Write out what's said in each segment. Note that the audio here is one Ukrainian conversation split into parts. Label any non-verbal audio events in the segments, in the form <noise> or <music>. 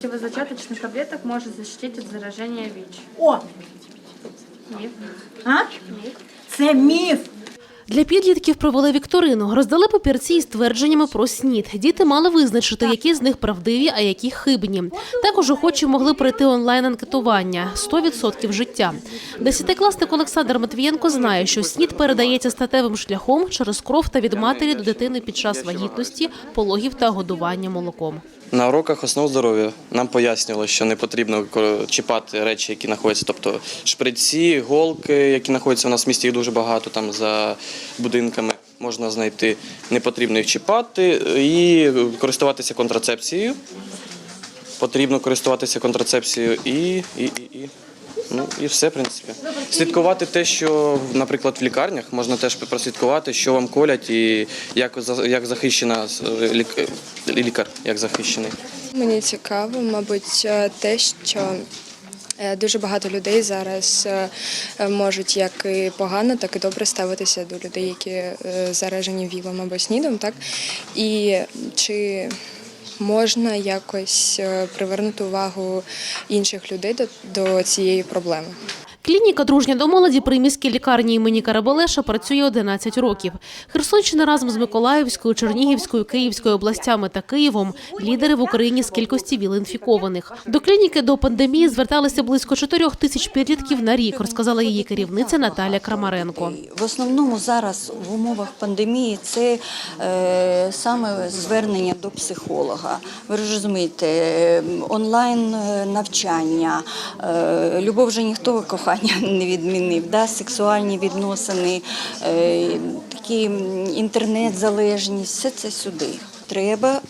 Противозачаточных таблеток может защитить от заражения ВИЧ. О, Миф. а? Миф. Це міф. Для підлітків провели вікторину, роздали папірці із твердженнями про СНІД. Діти мали визначити, які з них правдиві, а які хибні. Також охочі могли пройти онлайн-анкетування – 100% життя. Десятикласник Олександр Матвієнко знає, що СНІД передається статевим шляхом через кров та від матері до дитини під час вагітності, пологів та годування молоком. На уроках основ здоров'я нам пояснювали, що не потрібно чіпати речі, які знаходяться, тобто шприці, голки, які знаходяться у нас в місті, їх дуже багато там за будинками можна знайти. Не потрібно їх чіпати і користуватися контрацепцією. Потрібно користуватися контрацепцією і, і, і, і. Ну і все, в принципі. Слідкувати те, що, наприклад, в лікарнях можна теж прослідкувати, що вам колять і як, як захищена е, лік- лікар, як захищений. Мені цікаво, мабуть, е, те, що е, дуже багато людей зараз е, е, можуть як і погано, так і добре ставитися до людей, які е, заражені вілом або снідом, так і чи можна якось е, привернути увагу інших людей до, до цієї проблеми. Клініка «Дружня до молоді» при міській лікарні імені Карабалеша працює 11 років. Херсонщина разом з Миколаївською, Чернігівською, Київською областями та Києвом – лідери в Україні з кількості віл-інфікованих. До клініки до пандемії зверталися близько 4 тисяч підлітків на рік, розказала її керівниця Наталя Крамаренко. В основному зараз в умовах пандемії це е, саме звернення до психолога. Ви розумієте, е, онлайн е, навчання, е, любов вже ніхто кохання <laughs> не відмінив, да? сексуальні відносини, е, такі інтернет-залежність, все це сюди. Треба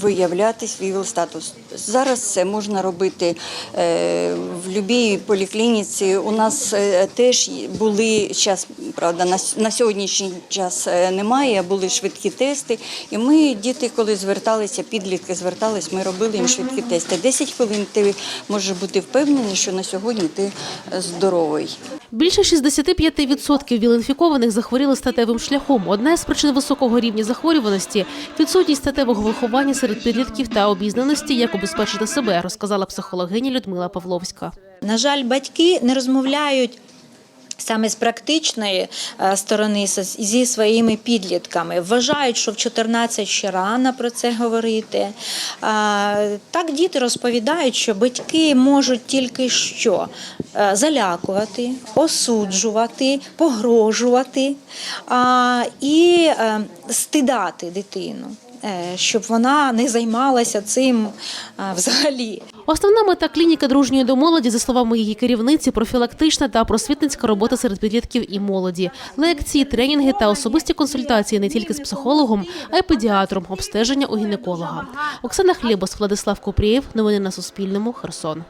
виявляти свій статус. Зараз це можна робити е, в будь-якій поліклініці. У нас е, теж були час, правда, на, сьогоднішній час е, немає, були швидкі тести. І ми, діти, коли зверталися, підлітки звертались, ми робили їм швидкі тести. 10 хвилин ти можеш бути впевнений, що на сьогодні ти здоровий. Більше 65% віл-інфікованих захворіли статевим шляхом. Одна з причин високого рівня захворюваності – відсутність статевого виховання підлітків та обізнаності, як убезпечити себе, розказала психологиня Людмила Павловська. На жаль, батьки не розмовляють. Саме з практичної е, сторони зі своїми підлітками вважають, що в 14 ще рано про це говорити. Так діти розповідають, що батьки можуть тільки що Е, залякувати, осуджувати, погрожувати і е, стидати дитину, щоб вона не займалася цим е, взагалі. Основна мета клініки дружньої до молоді, за словами її керівниці, профілактична та просвітницька робота серед підлітків і молоді, лекції, тренінги та особисті консультації не тільки з психологом, а й педіатром, обстеження у гінеколога. Оксана Хлібос, Владислав Купрієв. Новини на Суспільному. Херсон.